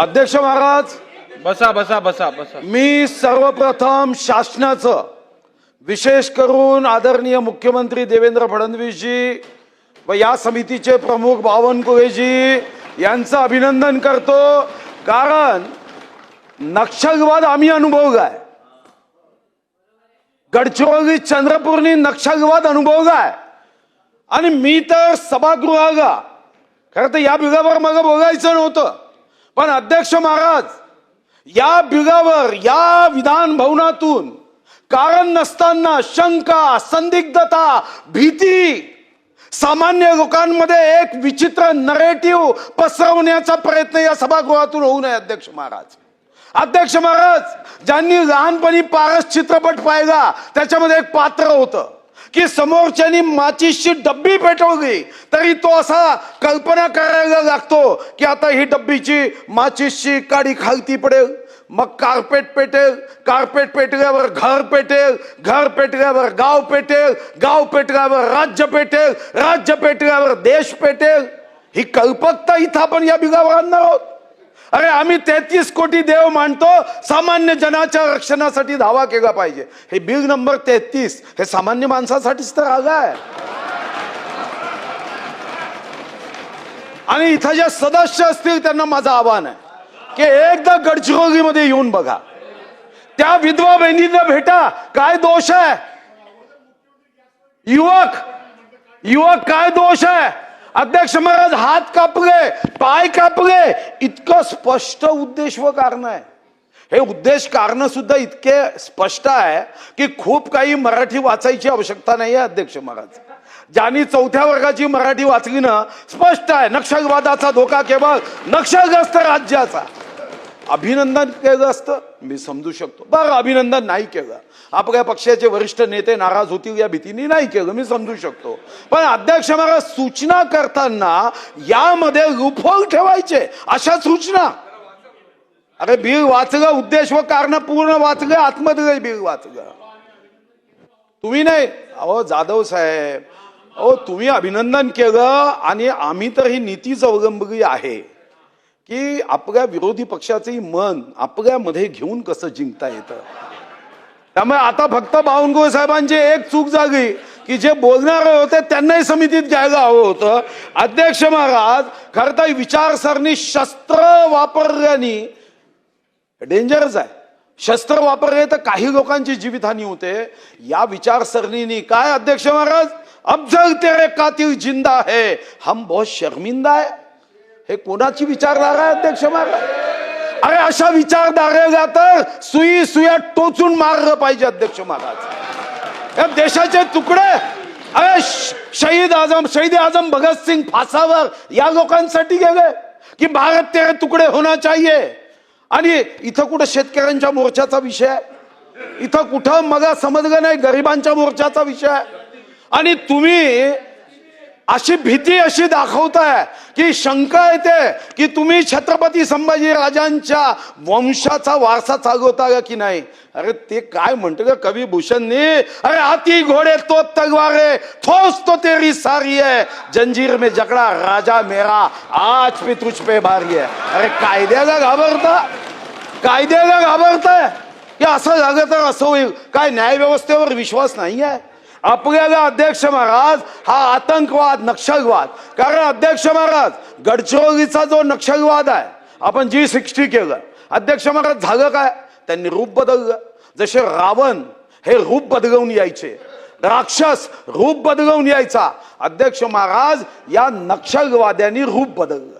अध्यक्ष महाराज बसा बसा बसा बसा. मी सर्वप्रथम शासनाचं विशेष करून आदरणीय मुख्यमंत्री देवेंद्र फडणवीसजी व या समितीचे प्रमुख बावनकुळेजी यांचं अभिनंदन करतो. कारण नक्षलवाद आम्ही अनुभवलाय गडचिरोली चंद्रपूरनी नक्षलवाद अनुभवलाय आणि मी तर सभागृहाला खरं तर या बिगावर मला बोलायचं नव्हतं. पण अध्यक्ष महाराज या बिगावर या विधान भवनातून कारण नसताना शंका संदिग्धता भीती सामान्य लोकांमध्ये एक विचित्र नरेटिव्ह पसरवण्याचा प्रयत्न या सभागृहातून होऊ नये अध्यक्ष महाराज. अध्यक्ष महाराज ज्यांनी लहानपणी पारस चित्रपट पाहिला त्याच्यामध्ये एक पात्र होतं. की समोरच्यानी माचीसची डब्बी पेटवली तरी तो असा कल्पना करायला लागतो की आता ही डब्बीची माचीसची काडी खालती पडेल मग कार्पेट पेटेल कार्पेट पेटल्यावर घर पेटेल घर पेटल्यावर गाव पेटेल गाव पेटल्यावर राज्य पेटेल राज्य पेटल्यावर देश पेटेल. ही कल्पकता इथं आपण या बिगावर आणणार आहोत. अरे आम्ही तेहतीस कोटी देव मानतो सामान्य जनाच्या रक्षणासाठी धावा केला पाहिजे. हे बिल नंबर तेहतीस हे सामान्य माणसासाठीच तर आलं आहे. आणि इथं जे सदस्य असतील त्यांना माझं आव्हान आहे की एकदा गडचिरोलीमध्ये येऊन बघा. त्या विधवा बहिणींना भेटा काय दोष आहे? युवक युवक काय दोष आहे? अध्यक्ष महाराज हात कापले पाय कापले. इतकं स्पष्ट उद्देश व कारण आहे. हे उद्देश कारण सुद्धा इतके स्पष्ट आहे की खूप काही मराठी वाचायची आवश्यकता नाही आहे अध्यक्ष महाराज. ज्यांनी चौथ्या वर्गाची मराठी वाचली ना स्पष्ट आहे. नक्षलवादाचा धोका केवळ नक्षलग्रस्त राज्याचा. अभिनंदन केलं असतं मी समजू शकतो. बरं अभिनंदन नाही केलं. आपल्या पक्षाचे वरिष्ठ नेते नाराज होतील या भीतीने नाही केलं मी समजू शकतो. पण अध्यक्ष महाराज सूचना करताना यामध्ये लुफोल ठेवायचे अशा सूचना. अरे बिल वाचलं उद्देश व कारण पूर्ण वाचलं आतमध्ये बिल वाचलं. तुम्ही नाही? अहो जाधव साहेब. अहो तुम्ही अभिनंदन केलं आणि आम्ही तर ही नीतीच अवलंबली आहे. की आपल्या विरोधी पक्षाचंही मन आपल्यामध्ये घेऊन कसं जिंकता येतं? त्यामुळे आता फक्त बावनकुळे साहेबांची एक चूक झाली की जे बोलणारे होते त्यांनाही समितीत घ्यायला हवं होतं. अध्यक्ष महाराज खरं तर विचारसरणी शस्त्र वापरल्याने डेंजरच आहे. शस्त्र वापरले तर काही लोकांची जीवितहानी होते. या विचारसरणीने काय अध्यक्ष महाराज? अफजल तेरे कातिल जिंदा है हम बहुत शर्मिंदा है हे कोणाची विचारधारा आहे अध्यक्ष महाराज अरे अशा विचारधारेला तर सुई सुया टोचून मारलं पाहिजे अध्यक्ष महाराज. या देशाचे तुकडे. अरे श- शहीद आजम शहीद आजम भगतसिंग फासावर या लोकांसाठी गेले की भारत तेरे तुकडे होना चाहिए. आणि इथं कुठं शेतकऱ्यांच्या मोर्चाचा विषय आहे? इथं कुठं मला समजलं नाही गरिबांच्या मोर्चाचा विषय आहे? आणि तुम्ही अशी भीती अशी दाखवताय की शंका येते की तुम्ही छत्रपती संभाजी राजांच्या वंशाचा वारसा चालवता का की नाही? अरे ते काय म्हणतो का कवी भूषणनी अरे हाती घोडे तो तलवारे ठोस तो तेरी सारी आहे. जंजीर में जकड़ा राजा मेरा आज पे तुझ पे भारी आहे अरे कायद्याला घाबरता? कायद्याला घाबरताय? की असं झालं तर असं होईल. काय न्यायव्यवस्थेवर विश्वास नाही आहे? आपल्याला अध्यक्ष महाराज हा आतंकवाद नक्षलवाद. कारण अध्यक्ष महाराज गडचिरोलीचा जो नक्षलवाद आहे आपण जी सिक्स्टी केलं. अध्यक्ष महाराज झालं काय? त्यांनी रूप बदललं. जसे रावण हे रूप बदलवून यायचे राक्षस रूप बदलवून यायचा अध्यक्ष महाराज या नक्षलवाद्यांनी रूप बदललं.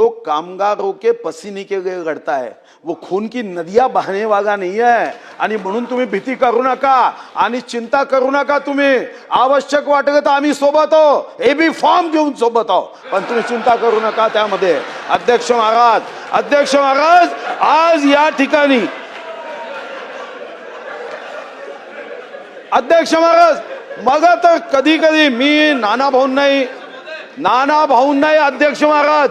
तो कामगारों के पसीने के घडताय लढता वो खून की नदिया बहने वागा नाही आहे आणि म्हणून तुम्ही भीती करू नका आणि चिंता करू नका तुम्ही। आवश्यक वाटलं तर आम्ही सोबत आहो। हे बी फॉर्म घेऊन सोबत आहो। पण तुम्ही चिंता करू नका त्यामध्ये। अध्यक्ष महाराज अध्यक्ष महाराज आज या ठिकाणी। अध्यक्ष महाराज मग तर कधी कधी मी नाना भाऊ नाही। नाना भाऊ नाही अध्यक्ष महाराज।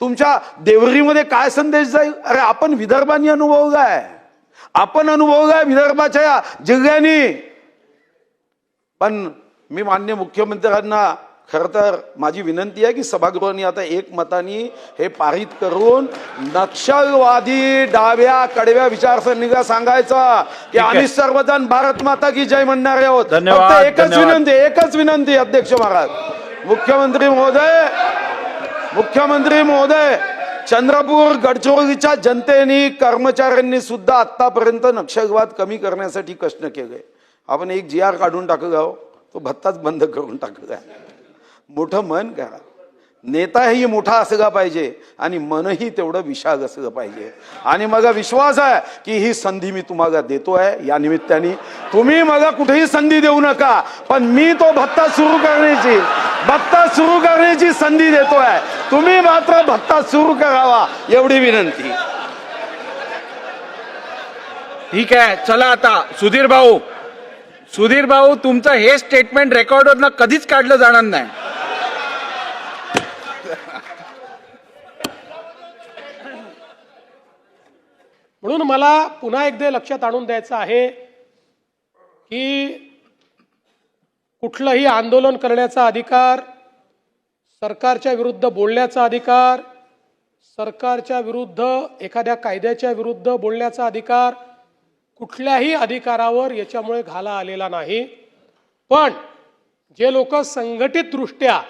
तुमच्या देवरीमध्ये काय संदेश जाईल? अरे आपण विदर्भानी अनुभवलाय आपण अनुभवलाय विदर्भाच्या या जिल्ह्यांनी. पण मी मान्य मुख्यमंत्र्यांना खर तर माझी विनंती आहे की सभागृहाने आता एक मतानी हे पारित करून नक्षलवादी डाव्या कडव्या विचारसरणीला सांगायचं की. आम्ही सर्वजण भारत माता की जय म्हणणारे आहोत. एकच. विनंती एकच विनंती अध्यक्ष महाराज. मुख्यमंत्री महोदय मुख्यमंत्री महोदय चंद्रपूर गडचिरोलीच्या जनतेने कर्मचाऱ्यांनी सुद्धा आतापर्यंत नक्षलवाद कमी करण्यासाठी कष्ट केले. आपण एक जी आर काढून टाकलं आहो तो भत्ताच बंद करून टाकला मोठं मन करा. नेताही मोठा असला पाहिजे आणि मनही तेवढं विशाल असलं पाहिजे. आणि मला विश्वास आहे की ही संधी मी तुम्हाला देतोय या निमित्ताने. तुम्ही मला कुठेही संधी देऊ नका पण मी तो भत्ता सुरू करण्याची भत्ता सुरू करण्याची संधी देतोय तुम्ही मात्र भत्ता सुरू करावा एवढी विनंती. ठीक आहे चला आता सुधीर भाऊ. सुधीर भाऊ तुमचं हे स्टेटमेंट रेकॉर्डवरनं कधीच काढलं जाणार नाही. म्हणून मला पुन्हा एकदा लक्षात आणून द्यायचं आहे की कुठलंही आंदोलन करण्याचा अधिकार सरकारच्या विरुद्ध बोलण्याचा अधिकार सरकारच्या विरुद्ध एखाद्या कायद्याच्या विरुद्ध बोलण्याचा अधिकार कुठल्याही अधिकारावर याच्यामुळे घाला आलेला नाही. पण जे लोक संघटितदृष्ट्या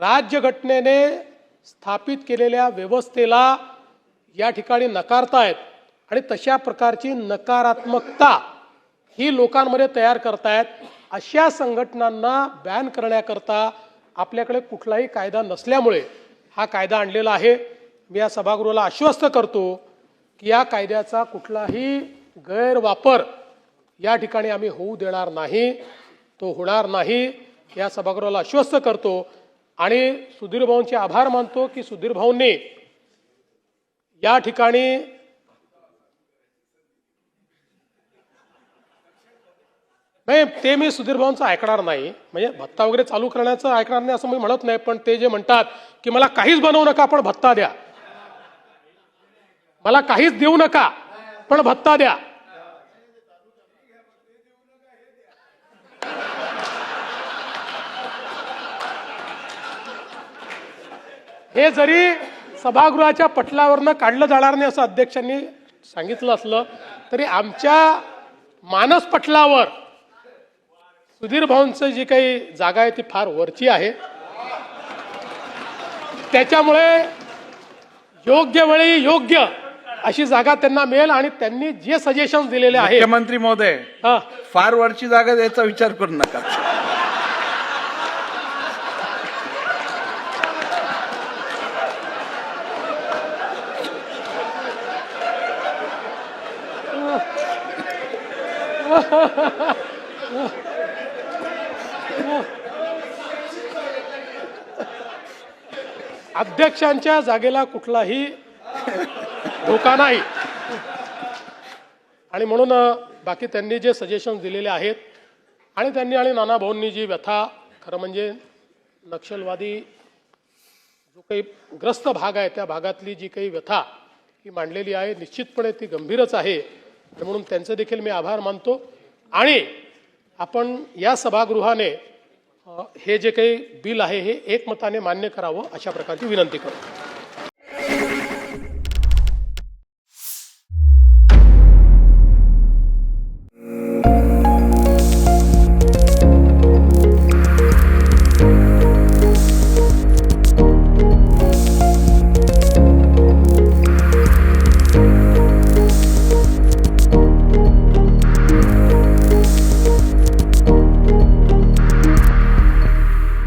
राज्यघटनेने स्थापित केलेल्या व्यवस्थेला या ठिकाणी नकारतायत आणि तशा प्रकारची नकारात्मकता ही लोकांमध्ये तयार करतायत अशा संघटनांना बॅन करण्याकरता आपल्याकडे कुठलाही कायदा नसल्यामुळे हा कायदा आणलेला आहे. मी या सभागृहाला आश्वस्त करतो की या कायद्याचा कुठलाही गैरवापर या ठिकाणी आम्ही होऊ देणार नाही तो होणार नाही. या सभागृहाला आश्वस्त करतो आणि सुधीर भाऊंचे आभार मानतो की सुधीर भाऊंनी या ठिकाणी नाही ते मी सुधीर भाऊंचं ऐकणार नाही. म्हणजे भत्ता वगैरे चालू करण्याचं ऐकणार नाही असं मी म्हणत नाही पण ते जे म्हणतात की मला काहीच बनवू नका पण भत्ता द्या. मला काहीच देऊ नका पण भत्ता द्या. हे जरी सभागृहाच्या पटलावरनं काढलं जाणार नाही असं अध्यक्षांनी सांगितलं असलं तरी आमच्या मानस पटलावर सुधीर भाऊंचं जी काही जागा आहे ती फार वरची आहे. त्याच्यामुळे योग्य वेळी योग्य अशी जागा त्यांना मिळेल आणि त्यांनी जे सजेशन दिलेले आहे मुख्यमंत्री महोदय हा. फार वरची जागा द्यायचा विचार करू नका. अध्यक्षांच्या जागेला कुठलाही धोका नाही. आणि म्हणून बाकी त्यांनी जे सजेशन दिलेले आहेत आणि त्यांनी आणि नाना भाऊंनी जी व्यथा खरं म्हणजे नक्षलवादी जो काही ग्रस्त भाग आहे त्या भागातली जी काही व्यथा ही मांडलेली आहे निश्चितपणे ती गंभीरच आहे. म्हणून त्यांचे देखील मी आभार मानतो. आणि आपण या सभागृहाने हे जे काही बिल आहे हे एकमताने मान्य करावं अशा प्रकारची विनंती करतो.